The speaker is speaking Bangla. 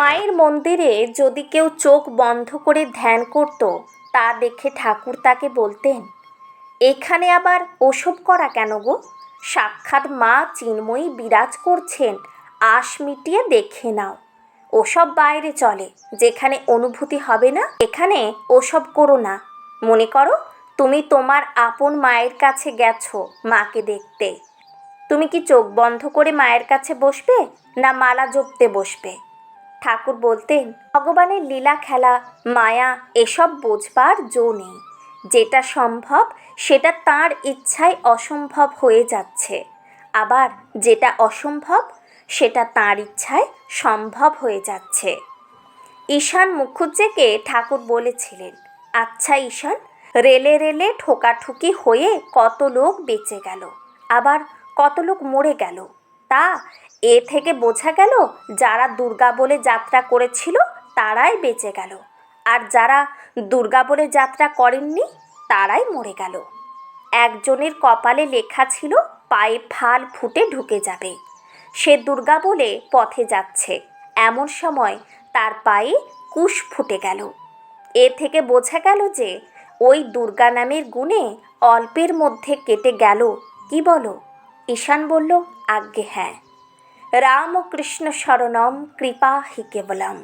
মায়ের মন্দিরে যদি কেউ চোখ বন্ধ করে ধ্যান করত, তা দেখে ঠাকুর তাকে বলতেন, এখানে আবার ওসব করা কেন গো? সাক্ষাৎ মা চিন্ময়ী বিরাজ করছেন, আশ মিটিয়ে দেখে নাও। ওসব বাইরে চলে, যেখানে অনুভূতি হবে না, এখানে ওসব করো না। মনে করো, তুমি তোমার আপন মায়ের কাছে গেছো মাকে দেখতে। তুমি কি চোখ বন্ধ করে মায়ের কাছে বসবে, না মালা জপতে বসবে? ঠাকুর বলতেন, ভগবানের লীলা, খেলা, মায়া, এসব বোঝবার জো নেই। যেটা সম্ভব, সেটা তার ইচ্ছায় অসম্ভব হয়ে যাচ্ছে। আবার যেটা অসম্ভব, সেটা তার ইচ্ছায় সম্ভব হয়ে যাচ্ছে। ঈশান মুখুজ্জেকে ঠাকুর বলেছিলেন আচ্ছা ঈশান, রেলে রেলে ঠোকাঠুকি হয়ে কত লোক বেঁচে গেল, আবার কত লোক মরে গেল। তা? এ থেকে বোঝা গেল, যারা দুর্গা বলে যাত্রা করেছিল, তারাই বেঁচে গেল। আর যারা দুর্গা বলে যাত্রা করেননি, তারাই মরে গেল। একজনের কপালে লেখা ছিল, পায়ে ফাল ফুটে ঢুকে যাবে। সে দুর্গা বলে পথে যাচ্ছে। এমন সময় তার পায়ে কুশ ফুটে গেল। এ থেকে বোঝা গেল যে, ওই দুর্গা নামের গুণে অল্পের মধ্যে কেটে গেল, কি বলো? ঈশান বলল আজ্ঞে হ্যাঁ। রাম কৃষ্ণ শরণম কৃপা হি কেবলম।